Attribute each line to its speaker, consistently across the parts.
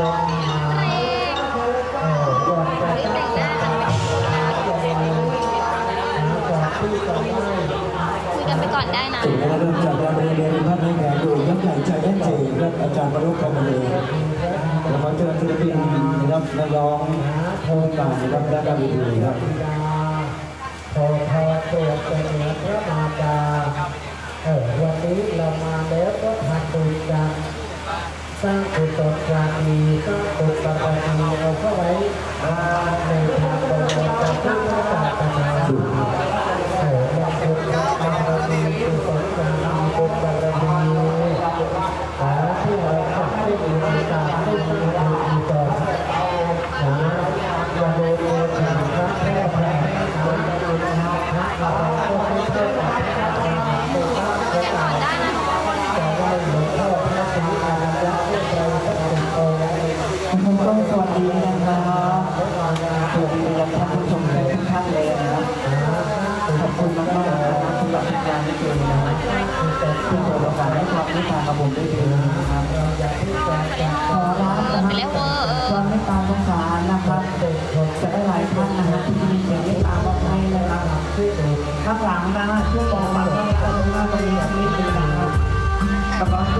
Speaker 1: คุยกันไปก่อนได้น
Speaker 2: ะ ถือเริ่มจากการเรียนรู้พัดูน้ำใหใจแน่นจริรับอาจารย์ประลุกคำเล
Speaker 1: แล้วก็เจ
Speaker 2: อศิลปินนะนักร้อง
Speaker 1: โทนต่างนะครับและการดนตรีครพอพอตัวเป็นพระมาดาเออวันนี้เรามา สร้างกุศลความีสร้างบุญบารมีเอาเข้าไว้
Speaker 3: ในทางบริจาคพุทธศ
Speaker 1: าสนาเออมงคลบารมีกุศลความดีบุญบารมีขอที่เราทำให้ดีในการให้ดีดีต่อ
Speaker 3: น
Speaker 1: ะ
Speaker 3: วันนี้เราทำพระแม่พระแม่พระ
Speaker 1: พระเราก็ให้เจ้าของพระอาหารเป็นพระเป็นอาหารแต่ว่าหลวงพ่อพระศรีอานยักษ์ที่เราพระองค์องค
Speaker 3: ์ ผมต้องสวัสดีนะครับ
Speaker 1: สวัสดีท่านผู้ชมทุ
Speaker 3: กท่านเลยนะครับ
Speaker 1: ขอบคุณมากๆนะ
Speaker 3: ครับ สำหรับงานที่เกินนะครับ
Speaker 1: ที่เปิดโอกาสให้
Speaker 3: ความรู้ทากับผมได้ดีนะครับ
Speaker 1: ขอรับนะครับความเม
Speaker 3: ตตาสงสารนะครับ
Speaker 1: จะได้หลายท่านนะครับที่มีเสียงเมตตามอบให้นะครับ
Speaker 3: ข้างหลังนะช่วยบอกมาข้างหลังหน้าตรงนี้นิดนึงนะครับกำลัง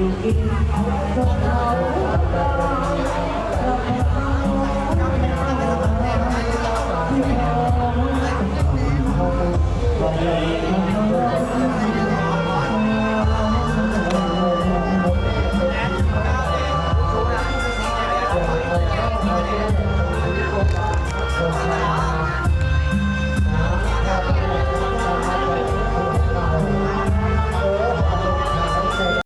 Speaker 3: อยู่กินเขา